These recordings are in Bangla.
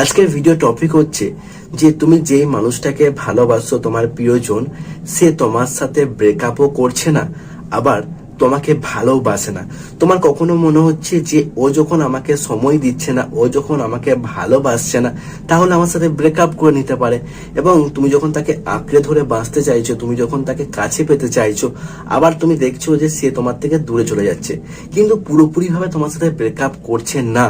আজকের ভিডিও টপিক হচ্ছে যে তুমি যেই মানুষটাকে ভালোবাসো, তোমার প্রিয়জন, সে তোমার সাথে ব্রেকআপও করছে না, আবার তোমাকে ভালোবাসে না। তোমার কখনো মনে হচ্ছে যে ও যখন আমাকে সময় দিচ্ছে না, ও যখন আমাকে ভালোবাসছে না, তাহলে আমার সাথে ব্রেকআপ করে নিতে পারে। এবং তুমি যখন তাকে আঁকড়ে ধরে বাঁচতে চাইছো, তুমি যখন তাকে কাছে পেতে চাইছো, আবার তুমি দেখছ যে সে তোমার থেকে দূরে চলে যাচ্ছে। কিন্তু পুরোপুরি ভাবে তোমার সাথে ব্রেকআপ করছে না।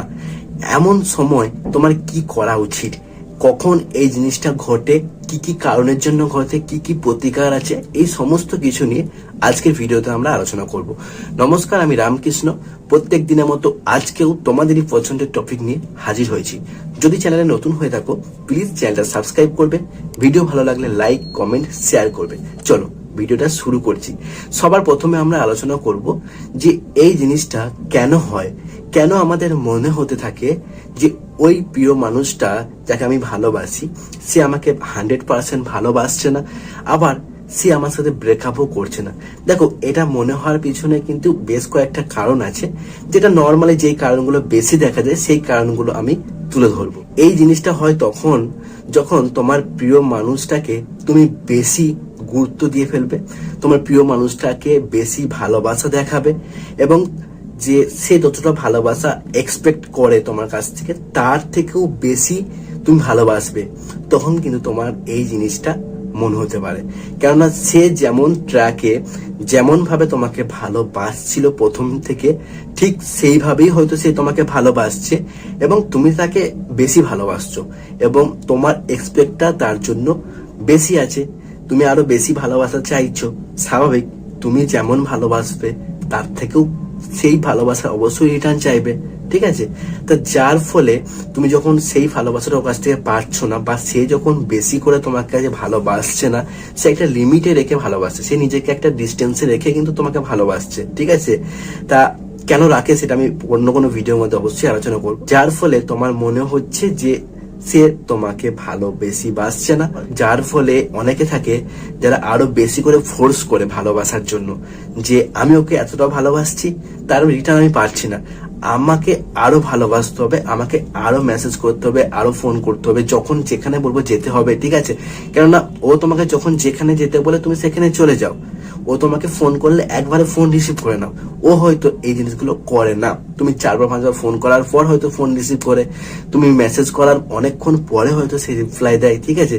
এমন সময় তোমার কি করা উচিত? কখন এই জিনিসটা ঘটে? কি কি কারণের জন্য ঘটে? কি কি প্রতিকার আছে? এই সমস্ত কিছু নিয়ে আজকের ভিডিওতে আমরা আলোচনা করব। নমস্কার, আমি রামকৃষ্ণ। প্রত্যেক দিনের মতো আজকেও তোমাদেরই পছন্দের টপিক নিয়ে হাজির হয়েছি। যদি চ্যানেলে নতুন হয়ে থাকো প্লিজ চ্যানেলটা সাবস্ক্রাইব করবে। ভিডিও ভালো লাগলে লাইক কমেন্ট শেয়ার করবে। চলো ভিডিওটা শুরু করছি। সবার প্রথমে আমরা আলোচনা করব যে এই জিনিসটা কেন হয়, কেন আমাদের মনে হতে থাকে যে ওই প্রিয় মানুষটা যাকে আমি ভালোবাসি, সে আমাকে হান্ড্রেড পার্সেন্ট ভালোবাসছে না, আবার সে আমার সাথে ব্রেকআপও করছে না। দেখো, এটা মনে হওয়ার পিছনে কিন্তু বেশ কয়েকটা কারণ আছে, যেটা নর্মালি যেই কারণগুলো বেশি দেখা যায়, সেই কারণগুলো আমি তুলে ধরবো। এই জিনিসটা হয় তখন, যখন তোমার প্রিয় মানুষটাকে তুমি বেশি গুরুত্ব দিয়ে ফেলবে। তোমার প্রিয় মানুষটাকে বেশি ভালোবাসা দেখাবে এবং যে সে যতটা ভালোবাসা এক্সপেক্ট করে তোমার কাছ থেকে, তার থেকেও বেশি তুমি ভালোবাসবে। তখন কিন্তু তোমার এই জিনিসটা মনে হতে পারে। কেননা সে যেমন ট্র্যাকে যেমন ভাবে তোমাকে ভালোবাসছিল প্রথম থেকে, ঠিক সেইভাবেই হয়তো সে তোমাকে ভালোবাসছে এবং তুমি তাকে বেশি ভালোবাসছো এবং তোমার এক্সপেক্টটা তার জন্য বেশি আছে। তুমি আরও বেশি ভালোবাসা চাইছো। স্বাভাবিক, তুমি যেমন ভালোবাসবে, তার থেকেও সেই ভালোবাসা অবশ্যই রিটার্ন চাইবে, ঠিক আছে? তা যার ফলে তুমি যখন সেই ভালোবাসাটা ওর কাছ থেকে পাচ্ছ না বা সে যখন বেশি করে তোমার কাছে ভালোবাসছে না, সে একটা লিমিটে রেখে ভালোবাসছে। সে নিজেকে একটা ডিস্টেন্সে রেখে কিন্তু তোমাকে ভালোবাসছে, ঠিক আছে? তা কেন রাখে সেটা আমি অন্য কোনো ভিডিওর মধ্যে অবশ্যই আলোচনা করব। যার ফলে তোমার মনে হচ্ছে যে সে তোমাকে ভালো বেশি বাসছে না, যার ফলে অনেকে থাকে যারা আরও বেশি করে ফোর্স করে ভালোবাসার জন্য। যে আমি ওকে এতটা ভালোবাসছি, তার রিটার্ন আমি পারছি না। আমাকে আরও ভালোবাসতে হবে, আমাকে আরও মেসেজ করতে হবে, আরও ফোন করতে হবে, যখন যেখানে বলব যেতে হবে, ঠিক আছে? কেননা ও তোমাকে যখন যেখানে যেতে বলে তুমি সেখানে চলে যাও। ও তোমাকে ফোন করলে একবারে ফোন রিসিভ করে নাও। ও হয়তো এই জিনিসগুলো করে না। তুমি চারবার পাঁচবার ফোন করার পর হয়তো ফোন রিসিভ করে। তুমি মেসেজ করার অনেকক্ষণ পরে হয়তো সে রিপ্লাই দেয়, ঠিক আছে?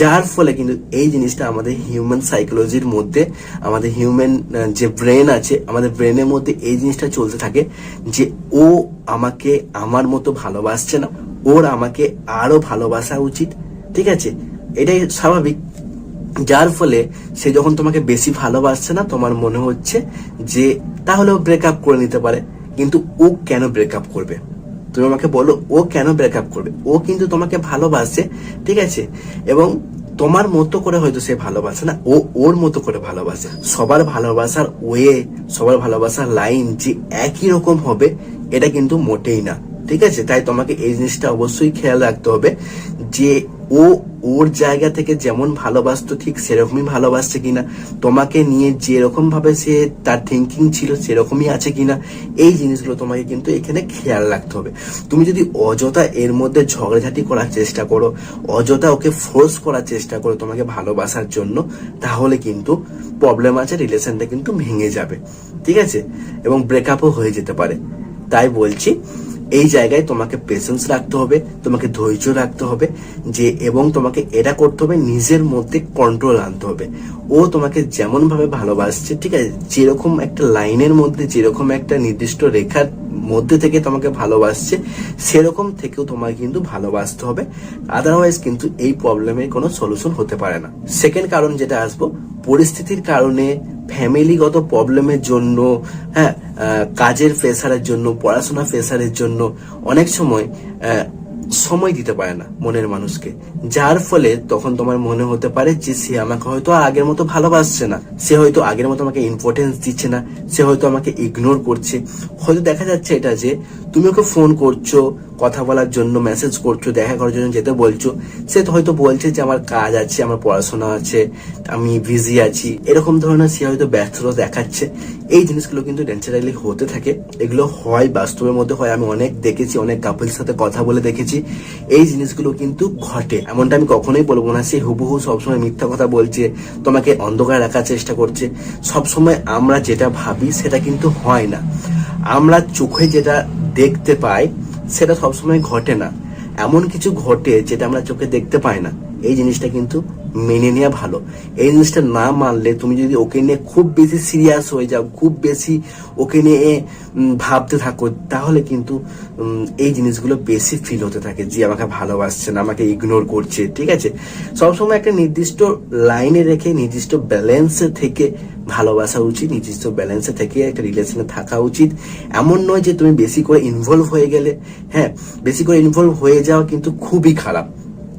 যার ফলে কিন্তু এই জিনিসটা আমাদের হিউম্যান সাইকোলজির মধ্যে, আমাদের হিউম্যান যে ব্রেন আছে, আমাদের ব্রেনের মধ্যে এই জিনিসটা চলতে থাকে যে ও আমাকে আমার মতো ভালোবাসছে না। ওর আমাকে আরও ভালোবাসা উচিত, ঠিক আছে? এটাই স্বাভাবিক। যার ফলে সে যখন তোমাকে বেশি ভালোবাসছে না, তোমার মনে হচ্ছে যে তাহলেও ব্রেকআপ করে নিতে পারে, কিন্তু ও কেন ব্রেকআপ করবে? তুমি আমাকে বলো, ও কেন ব্রেকআপ করবে? ও কিন্তু তোমাকে ভালোবাসে, ঠিক আছে? এবং তোমার মতো করে হয়তো সে ভালোবাসে না, ও ওর মতো করে ভালোবাসে। সবার ভালোবাসার ওয়ে, সবার ভালোবাসার লাইন যে একই রকম হবে, এটা কিন্তু মোটেই না, ঠিক আছে? তাই তোমাকে এই জিনিসটা অবশ্যই খেয়াল রাখতে হবে যে ও ওর জায়গা থেকে যেমন ভালোবাসতো ঠিক সেরকমই ভালোবাসছে কিনা, তোমাকে নিয়ে যেরকম ভাবে সে তার থিঙ্কিং ছিল সেরকমই আছে কিনা, এই জিনিসগুলো তোমাকে কিন্তু এখানে খেয়াল রাখতে হবে। তুমি যদি অযথা এর মধ্যে ঝগড়াঝাটি করার চেষ্টা করো, অযথা ওকে ফোর্স করার চেষ্টা করো তোমাকে ভালোবাসার জন্য, তাহলে কিন্তু প্রবলেম আছে রিলেশনটা কিন্তু ভেঙে যাবে। ঠিক আছে? এবং ব্রেকআপও হয়ে যেতে পারে। তাই বলছি এই জায়গায় তোমাকে পেশেন্স রাখতে হবে, তোমাকে ধৈর্য রাখতে হবে, যে এবং তোমাকে এটা করতে হবে, নিজের মধ্যে কন্ট্রোল আনতে হবে। ও তোমাকে যেমন ভাবে ভালোবাসছে, ঠিক আছে, যেরকম একটা লাইনের মধ্যে, যেরকম একটা নির্দিষ্ট রেখার মধ্যে থেকে তোমাকে ভালোবাসছে, সেরকম থেকেও তোমাকে কিন্তু ভালোবাসতে হবে। আদারওয়াইজ কিন্তু এই প্রবলেমের কোনো সলিউশন হতে পারে না। সেকেন্ড কারণ যেটা আসব, পরিস্থিতির কারণে ফ্যামিলিগত প্রবলেমের জন্য হ্যাঁ কাজের প্রেসারের জন্য, পড়াশোনা প্রেসারের জন্য অনেক সময় সময় দিতে পারে না মনের মানুষকে। যার ফলে তখন তোমার মনে হতে পারে যে সে আমাকে হয়তো আগের মতো ভালোবাসছে না। সে হয়তো আগের মতো আমাকে ইম্পর্টেন্স দিচ্ছে না। সে হয়তো আমাকে ইগনোর করছে। হয়তো দেখা যাচ্ছে এটা যে, তুমি ওকে ফোন করছ কথা বলার জন্য মেসেজ করছ, দেখা করার জন্য যেতে বলছো, সে তো হয়তো বলছে যে আমার কাজ আছে, আমার পড়াশোনা আছে, আমি বিজি আছি, এরকম ধরনের সে হয়তো ব্যস্ততা দেখাচ্ছে। এই জিনিসগুলো কিন্তু ন্যাচারালি হতে থাকে, এগুলো হয়, বাস্তবের মধ্যে হয়, আমি অনেক দেখেছি, অনেক কাপলের সাথে কথা বলে দেখেছি। এই জিনিসগুলো কিন্তু ঘটে, এমনটা আমি কখনোই বলব না, সে হুবহু সবসময় মিথ্যা কথা বলছে, তোমাকে অন্ধকার রাখার চেষ্টা করছে। সবসময় আমরা যেটা ভাবি, সেটা কিন্তু হয় না। আমরা চোখে যেটা দেখতে পাই সেটা সবসময় ঘটে না। এমন কিছু ঘটে যেটা আমরা চোখে দেখতে পাই না। এই জিনিসটা কিন্তু মেনে নেওয়া ভালো। এই জিনিসটা না মানলে তুমি যদি ওকে নিয়ে খুব বেশি সিরিয়াস হয়ে যাও, খুব বেশি ওকে নিয়ে ভাবতে থাকো, তাহলে কিন্তু এই জিনিসগুলো বেশি ফিল হতে থাকে যে আমাকে ভালোবাসছে না, আমাকে ইগনোর করছে, ঠিক আছে? সবসময় একটা নির্দিষ্ট লাইনে রেখে, নির্দিষ্ট ব্যালেন্সে থেকে ভালোবাসা উচিত, নির্দিষ্ট ব্যালেন্সে থেকে একটা রিলেশনে থাকা উচিত। এমন নয় যে তুমি বেশি করে ইনভলভ হয়ে গেলে হ্যাঁ বেশি করে ইনভলভ হয়ে যাওয়া কিন্তু খুবই খারাপ।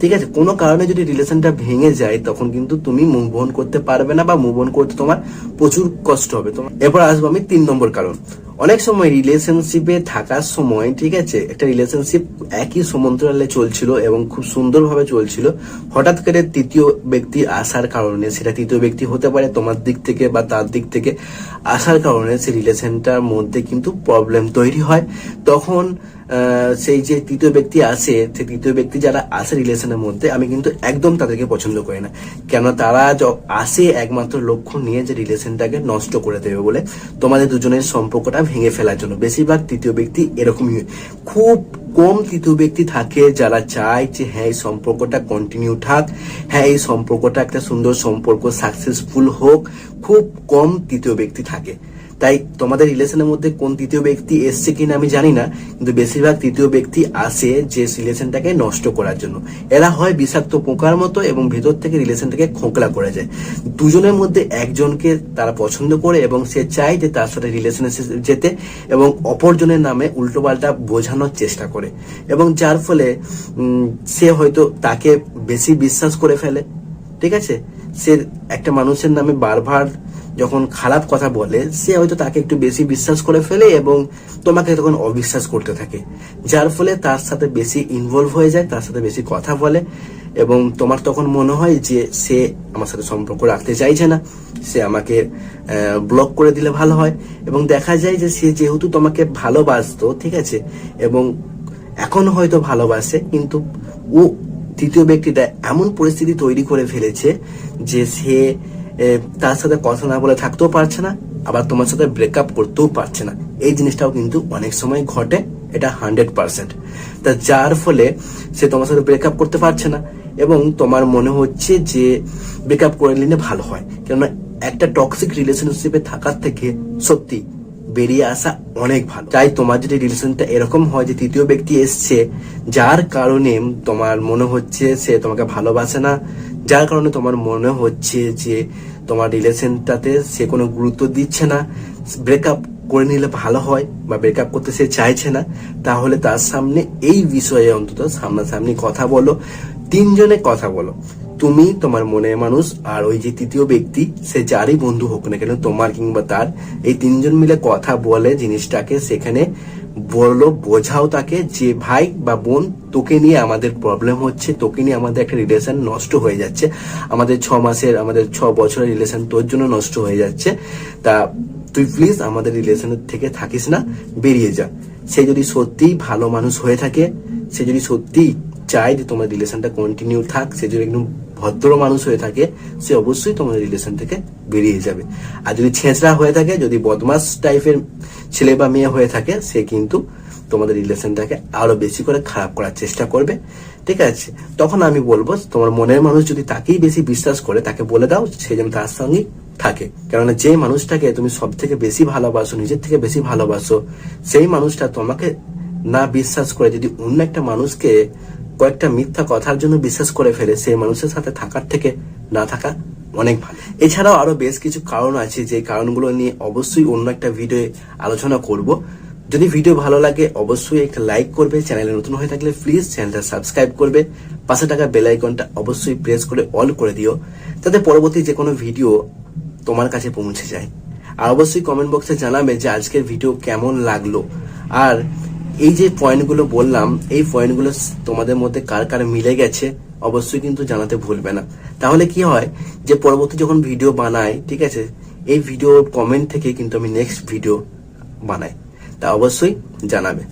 ঠিক আছে, কোনো কারণে যদি রিলেশনটা ভেঙে যায়, তখন কিন্তু তুমি মুভ অন করতে পারবে না বা মুভ অন করতে তোমার প্রচুর কষ্ট হবে। তোমার এরপর আসব আমি তিন নম্বর কারণ। অনেক সময় রিলেশনশিপে থাকার সময়, ঠিক আছে, একটা রিলেশনশিপ একই সমান্তরালে চলছিল এবং খুব সুন্দরভাবে চলছিল। হঠাৎ করে তৃতীয় ব্যক্তি আসার কারণে, সেটা তৃতীয় ব্যক্তি হতে পারে তোমার দিক থেকে বা তার দিক থেকে আসার কারণে সেই রিলেশনটার মধ্যে কিন্তু প্রবলেম তৈরি হয়। তখন সেই যে তৃতীয় ব্যক্তি আসে সেই তৃতীয় ব্যক্তি যারা আসে রিলেশনের মধ্যে, আমি কিন্তু একদম তাদেরকে পছন্দ করি না। কেন তারা আসে একমাত্র লক্ষ্য নিয়ে যে রিলেশনটাকে নষ্ট করে দেবে বলে। তোমাদের দুজনের সম্পর্কটা ভেঙে ফেলার জন্য। বেশিরভাগ তৃতীয় ব্যক্তি এরকমই। খুব কম তৃতীয় ব্যক্তি থাকে যারা চায় যে হ্যাঁ এই সম্পর্কটা কন্টিনিউ থাক হ্যাঁ এই সম্পর্কটা একটা সুন্দর সম্পর্ক সাকসেসফুল হোক। খুব কম তৃতীয় ব্যক্তি থাকে। তাই তোমাদের রিলেশনের মধ্যে কোন তৃতীয় ব্যক্তি এসছে কিনা আমি জানি না, কিন্তু বেশিরভাগ তৃতীয় ব্যক্তি আসে যে রিলেশনটাকে নষ্ট করার জন্য। এরা হয় বিষাক্ত পোকার মতো এবং ভেতর থেকে রিলেশনটাকে খোঁকলা করে যায়। দুজনের মধ্যে একজনকে তারা পছন্দ করে এবং সে চায় যে তার সাথে রিলেশনে যেতে এবং অপরজনের নামে উল্টোপাল্টা বোঝানোর চেষ্টা করে। এবং যার ফলে সে হয়তো তাকে বেশি বিশ্বাস করে ফেলে। ঠিক আছে? সে একটা মানুষের নামে বারবার যখন খারাপ কথা বলে, সে হয়তো তাকে একটু বেশি বিশ্বাস করে ফেলে এবং তোমাকে তখন অবিশ্বাস করতে থাকে। যার ফলে তার সাথে বেশি ইনভলভ হয়ে যায়, তার সাথে বেশি কথা বলে এবং তোমার তখন মনে হয় যে সে আমার সাথে সম্পর্ক রাখতে চাইছে না। সে আমাকে ব্লক করে দিলে ভালো হয় এবং দেখা যায় যে সে যেহেতু তোমাকে ভালোবাসতো, ঠিক আছে, এবং এখন হয়তো ভালোবাসে, কিন্তু ও তৃতীয় ব্যক্তিটা এমন পরিস্থিতি তৈরি করে ফেলেছে যে সে তার সাথে কথা না বলে থাকতেও পারছে না, আবার তোমার সাথে ব্রেকআপ করতেও পারছে না। এই জিনিসটাও কিন্তু অনেক সময় ঘটে, এটা হান্ড্রেড পার্সেন্ট তা যার ফলে সে তোমার সাথে ব্রেকআপ করতে পারছে না, এবং তোমার মনে হচ্ছে যে ব্রেকআপ করে নিলে ভালো হয়। কেননা একটা টক্সিক রিলেশনশিপে থাকার থেকে সত্যি বেরিয়ে আসা অনেক ভালো। তাই তোমার যদি রিলেশনটা এরকম হয় যে তৃতীয় ব্যক্তি এসছে, যার কারণে তোমার মনে হচ্ছে সে তোমাকে ভালোবাসে না যার কারণে তোমার মনে হচ্ছে যে তোমার রিলেশনটাতে সে কোনো গুরুত্ব দিচ্ছে না ব্রেকআপ করে নিলে ভালো হয় বা ব্রেকআপ করতে সে চাইছে না, তাহলে তার সামনে এই বিষয়ে অন্তত সামনাসামনি কথা বলো, তিনজনে কথা বলো। তুমি তোমার মনের মানুষ আর ওই যে তৃতীয় ব্যক্তি, সে যারই বন্ধু হোক না কেন, তোমার কিংবা তার, এই তিনজন মিলে কথা বলে জিনিসটাকে সেখানে বলল বোঝাও তাকে যে ভাই বা বোন, তোকে নিয়ে আমাদের প্রবলেম হচ্ছে, তোকে নিয়ে আমাদের একটা রিলেশন নষ্ট হয়ে যাচ্ছে। আমাদের ছ মাসের, আমাদের ছ বছরের রিলেশন তোর জন্য নষ্ট হয়ে যাচ্ছে। তা তুই প্লিজ আমাদের রিলেশনের থেকে থাকিস না, বেরিয়ে যা। সে যদি সত্যিই ভালো মানুষ হয়ে থাকে, সে যদি সত্যিই চায় যে তোমার রিলেশনটা কন্টিনিউ থাক, সে যদি একদম ভদ্র মানুষ হয়ে থাকে, সে অবশ্যই তোমার রিলেশন থেকে বেরিয়ে যাবে। আর যদি ছেঁচড়া হয়ে থাকে, যদি বদমাস টাইপের ছেলে বা মেয়ে হয়ে থাকে, সে কিন্তু তোমাদের রিলেশনটাকে আরও বেশি করে খারাপ করার চেষ্টা করবে। ঠিক আছে? তখন আমি বলব, তোমার মনের মানুষ যদি তাকেই বেশি বিশ্বাস করে, তাকে বলে দাও সে যেন তার সঙ্গে থাকে। কেননা যে মানুষটাকে তুমি সব থেকে বেশি ভালোবাসো, নিজের থেকে বেশি ভালোবাসো, সেই মানুষটা তোমাকে না বিশ্বাস করে, যদি অন্য একটা মানুষকে কয়েকটা মিথ্যা কথার জন্য বিশ্বাস করে ফেলে, সেই মানুষের সাথে থাকার থেকে না থাকা অনেক ভালো। এছাড়াও আরও বেশ কিছু কারণ আছে, যে কারণগুলো নিয়ে অবশ্যই অন্য একটা ভিডিও আলোচনা করব। যদি ভিডিও ভালো লাগে, অবশ্যই একটা লাইক করবে। চ্যানেলে নতুন হয়ে থাকলে প্লিজ চ্যানেলটা সাবস্ক্রাইব করবে। পাশে থাকা বেল আইকনটা অবশ্যই প্রেস করে অল করে দিও, যাতে পরবর্তী যে কোনো ভিডিও তোমার কাছে পৌঁছে যায়। আর অবশ্যই কমেন্ট বক্সে জানাবে যে আজকের ভিডিও কেমন লাগল। আর এই যে পয়েন্টগুলো বললাম, এই পয়েন্টগুলো তোমাদের মধ্যে কার কার মিলে গেছে অবশ্যই কিন্তু জানাতে ভুলবে না। তাহলে কি হয় যে পরবর্তী যখন ভিডিও বানাই ঠিক আছে, এই ভিডিও কমেন্ট থেকে কিন্তু আমি নেক্সট ভিডিও বানাই। তা অবশ্যই জানাবে।